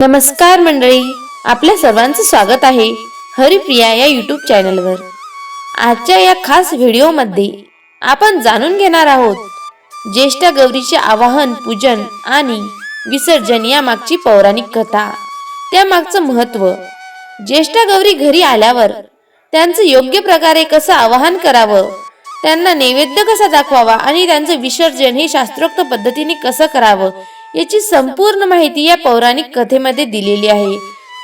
नमस्कार मंडळी आपल्या सर्वांचं स्वागत आहे हरिप्रिया या यूट्यूब चॅनलवर आजच्या या खास व्हिडिओमध्ये आपण जाणून घेणार आहोत ज्येष्ठ गौरीचे आवाहन पूजन आणि विसर्जन या मागची पौराणिक कथा. त्या मागचं महत्त्व ज्येष्ठ गौरी घरी आल्यावर त्यांचं योग्य प्रकारे कसं आवाहन करावं त्यांना नैवेद्य कसा दाखवावा आणि त्यांचं विसर्जन हे शास्त्रोक्त पद्धतीने कसं करावं याची संपूर्ण माहिती या पौराणिक कथेमध्ये दिलेली आहे.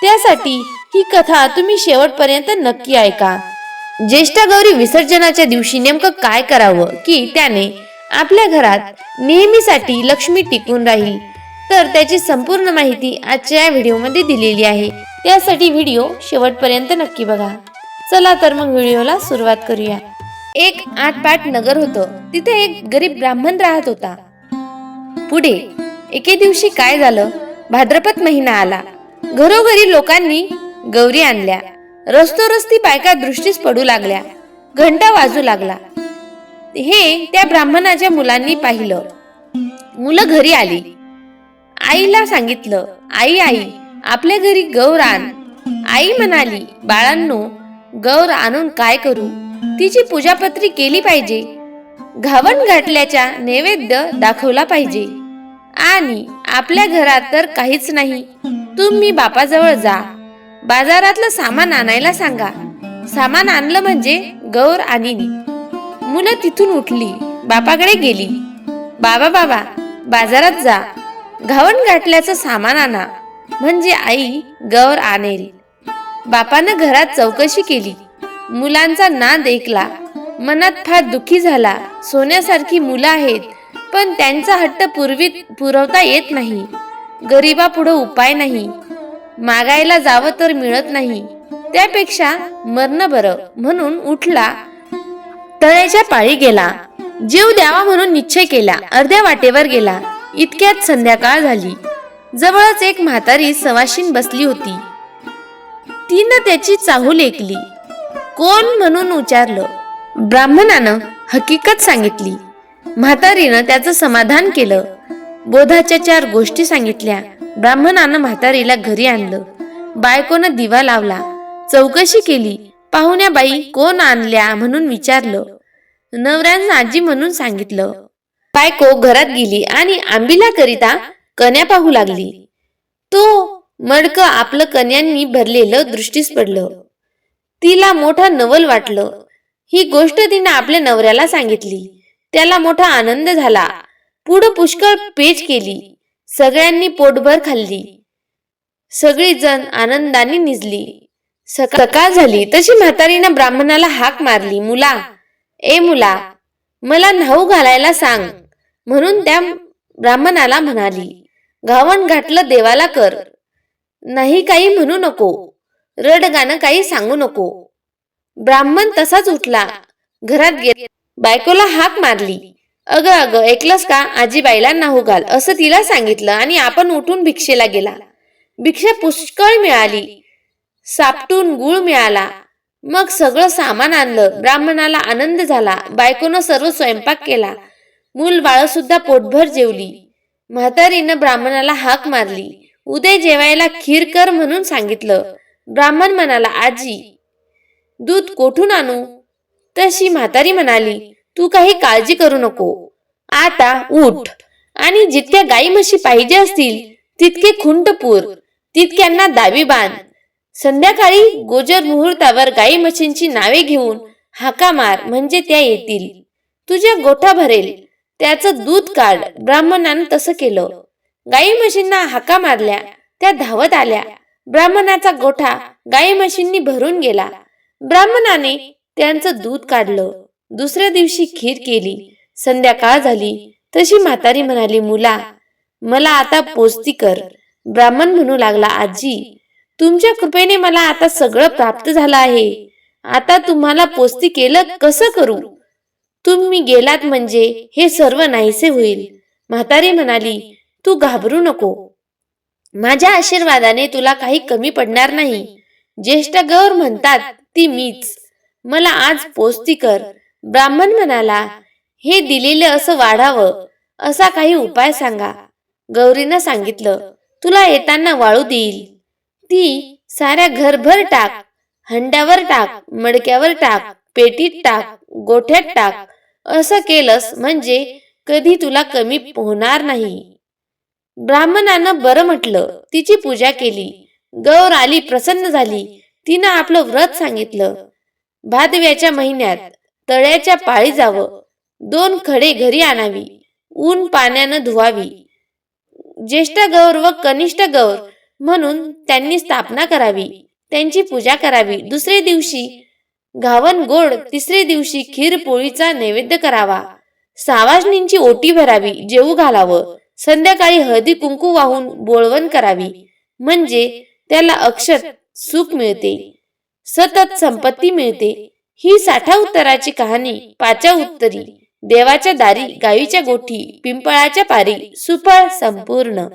त्यासाठी ही कथा तुम्ही शेवटपर्यंत नक्की ऐका. ज्येष्ठा गौरी विसर्जनाच्या दिवशी नेमकं काय करावं? की त्याने आपल्या घरात नेहमीसाठी लक्ष्मी टिकून राहील. तर त्याची संपूर्ण माहिती आजच्या या व्हिडिओमध्ये दिलेली आहे. त्यासाठी व्हिडिओ शेवटपर्यंत नक्की बघा. चला तर मग व्हिडिओला सुरुवात करूया. एक आटपाट नगर होतं. तिथे एक गरीब ब्राह्मण राहत होता. पुढे एके दिवशी काय झालं? भाद्रपद महिना आला. घरोघरी लोकांनी गौरी आणल्या. रस्तोरस्ती बायका दृष्टीस पडू लागल्या. घंटा वाजू लागला. हे त्या ब्राह्मणाच्या मुलांनी पाहिलं. मुलं घरी आली. आईला सांगितलं आई आई आपल्या घरी गौर आण. आई म्हणाली बाळांनो गौर आणून काय करू? तिची पूजापत्री केली पाहिजे. घावन घाटल्याचा नैवेद्य दाखवला पाहिजे. आणि आपल्या घरात तर काहीच नाही. तुम्ही बापाजवळ जा. बाजारातलं सामान आणायला सांगा. सामान आणलं म्हणजे गौर आणि मुलं तिथून उठली. बापाकडे गेली. बाबा बाबा बाजारात जा. घावन गाठल्याचं सामान आणा. म्हणजे आई गौर आणेल. बापानं घरात चौकशी केली. मुलांचा नाद ऐकला. मनात फार दुखी झाला. सोन्यासारखी मुलं आहेत. पण त्यांचा हट्ट पूर्वी पुरवता येत नाही. गरिबापुढं उपाय नाही. मागायला जावं तर मिळत नाही. त्यापेक्षा मरण बरं म्हणून उठला तळ्याच्या पाळी गेला. जीव द्यावा म्हणून निश्चय केला. अर्ध्या वाटेवर गेला. इतक्यात संध्याकाळ झाली. जवळच एक म्हातारी सवाशीन बसली होती. तिनं त्याची चाहूल ऐकली. कोण म्हणून विचारलं ब्राह्मणानं हकीकत सांगितली. म्हातारीनं त्याचं समाधान केलं. बोधाच्या चार गोष्टी सांगितल्या. ब्राह्मणानं म्हातारीला घरी आणलं. बायकोनं दिवा लावला. चौकशी केली. पाहुण्या बाई कोण आणल्या म्हणून विचारलं. नवऱ्यानं आजी म्हणून सांगितलं. बायको घरात गेली आणि आंबीला करिता कन्या पाहू लागली. तो मडक आपलं कन्यांनी भरलेलं दृष्टीस पडलं. तिला मोठा नवल वाटलं. ही गोष्ट तिने आपल्या नवऱ्याला सांगितली. त्याला मोठा आनंद झाला. पुढं पुष्कळ पेज केली. सगळ्यांनी पोटभर खाल्ली. सगळी जण आनंदाने निजली. सकाळ झाली. तशी म्हातारीनं ब्राह्मणाला हाक मारली. मुला ए मुला मला न्हाऊ घालायला सांग. म्हणून त्या ब्राह्मणाला म्हणाली घावण घाटलं देवाला कर. नाही काही म्हणू नको. रड गाणं काही सांगू नको. ब्राह्मण तसाच उठला. घरात गेला बायकोला हाक मारली. अगं अगं ऐकलंस का? आजीबाईला नाहू घाल. असं तिला सांगितलं आणि आपण उठून भिक्षेला गेला. भिक्षा पुष्कळ मिळाली. सापटून गुळ मिळाला. मग सगळं सामान आणलं. ब्राह्मणाला आनंद झाला. बायकोनं सर्व स्वयंपाक केला. मूल बाळ सुद्धा पोटभर जेवली. म्हातारीनं ब्राह्मणाला हाक मारली. उद्या जेवायला खीर कर म्हणून सांगितलं. ब्राह्मण म्हणाला आजी दूध कोठून आणू? तशी म्हातारी म्हणाली तू काही काळजी करू नको. आता उठ. आणि जितक्या गाई म्हशी पाहिजे असतील तितके खुंटपूर तितक्यांना दावी बांध. संध्याकाळी गोजर मुहूर्तावर गाई म्हशींची नावे घेऊन हाका मार म्हणजे त्या येतील. तुझ्या गोठा भरेल. त्याचं दूध काढ. ब्राह्मणानं तसं केलं. गाई म्हशींना हाका मारल्या. त्या धावत आल्या. ब्राह्मणाचा गोठा गाई म्हशींनी भरून गेला. ब्राह्मणाने त्यांचं दूध काढलं. दुसऱ्या दिवशी खीर केली. संध्याकाळ झाली. तशी म्हातारी म्हणाली मुला मला आता पोचती कर. ब्राह्मण म्हणू लागला आजी तुमच्या कृपेने मला आता सगळं प्राप्त झालं आहे. आता तुम्हाला पोस्ती केलं कसं करू? तुम्ही गेलात म्हणजे हे सर्व नाहीसे होईल. म्हातारी म्हणाली तू घाबरू नको. माझ्या आशीर्वादाने तुला काही कमी पडणार नाही. ज्येष्ठ गौर म्हणतात ती मीच. मला आज पोचती कर. ब्राह्मण म्हणाला हे दिलेलं असं वाढावं असा काही उपाय सांगा. गौरीनं सांगितलं तुला येताना वाळू देईल. ती साऱ्या घरभर टाक हंड्यावर टाक मडक्यावर टाक पेटीत टाक गोठ्यात टाक असं केलंस म्हणजे कधी तुला कमी होणार नाही. ब्राह्मणानं बरं म्हटलं तिची पूजा केली. गौर आली प्रसन्न झाली. तिनं आपलं व्रत सांगितलं. भादव्याच्या महिन्यात तळ्याच्या पाळी जावं. दोन खडे घरी आणावी. ऊन पाण्यानं धुवावी. ज्येष्ठ गौर व कनिष्ठ गौर म्हणून त्यांनी स्थापना करावी. त्यांची पूजा करावी. दुसरे दिवशी घावन गोड तिसरे दिवशी खीर पोळीचा नैवेद्य करावा. सावाजनींची ओटी भरावी जेऊ घालावं. संध्याकाळी हळदी कुंकू वाहून बोळवण करावी. म्हणजे त्याला अक्षर सुख मिळते. सतत संपत्ती मिळते. ही साठा उत्तराची कहाणी पाच्या उत्तरी देवाच्या दारी गायीच्या गोठी पिंपळाच्या पारी सुफळ संपूर्ण.